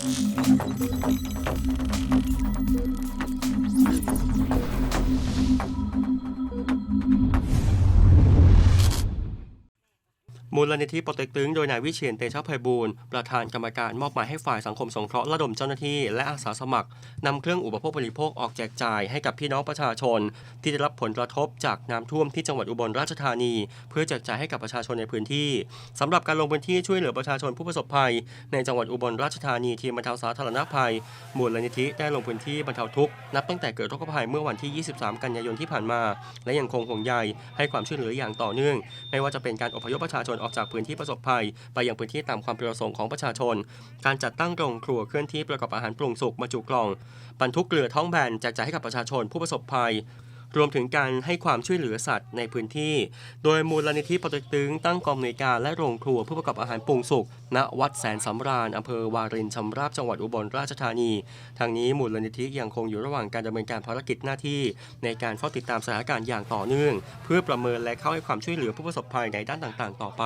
Thank you. มูลนิธิปอเต็กตึงโดยนายวิเชียนเตชะไพบูลย์ประธานกรรมการมอบหมายให้ฝ่ายสังคมสงเคราะห์ระดมเจ้าหน้าที่และอาสาสมัครนำเครื่องอุปโภคบริโภคออกแจกจ่ายให้กับพี่น้องประชาชน ที่ได้รับผลกระทบจากน้ำท่วมที่จังหวัดอุบลราชธานี เพื่อแจกจ่ายให้กับประชาชนในพื้นที่สำหรับการลงพื้นที่ช่วยเหลือประชาชนผู้ประสบภัย ในจังหวัดอุบลราชธานีทีมบรรเทาสาธารณภัย มูลนิธิได้ลงพื้นที่บรรเทาทุกข์นับตั้งแต่เกิดโรคภัยเมื่อวันที่ 23 กันยายนที่ผ่านมา และยังคงห่วงใยให้ความช่วยเหลืออย่างต่อเนื่อง ไม่ว่าจะเป็นการอพยพประชาชนออกจากพื้นที่ประสบภัย ไปยังพื้นที่ตามความประสงค์ของประชาชน การจัดตั้งโรงครัวเคลื่อนที่ประกอบอาหารปรุงสุกบรรจุกล่องบรรทุกเกลือท้องแบนแจกจ่ายให้กับประชาชนผู้ประสบภัย รวมถึงการให้ความช่วยเหลือสัตว์ในพื้นที่ โดยมูลนิธิปตตึงตั้งกองอำนวยการและโรงครัวเพื่อประกอบอาหารปรุงสุกณวัดแสนสำราญอำเภอวารินชำราบจังหวัดอุบลราชธานี ทางนี้มูลนิธิยังคงอยู่ระหว่างการดำเนินการภารกิจหน้าที่ ในการเฝ้าติดตามสถานการณ์อย่างต่อเนื่อง เพื่อประเมินและเข้าให้ความช่วยเหลือผู้ประสบภัยในด้านต่างๆ ต่อไป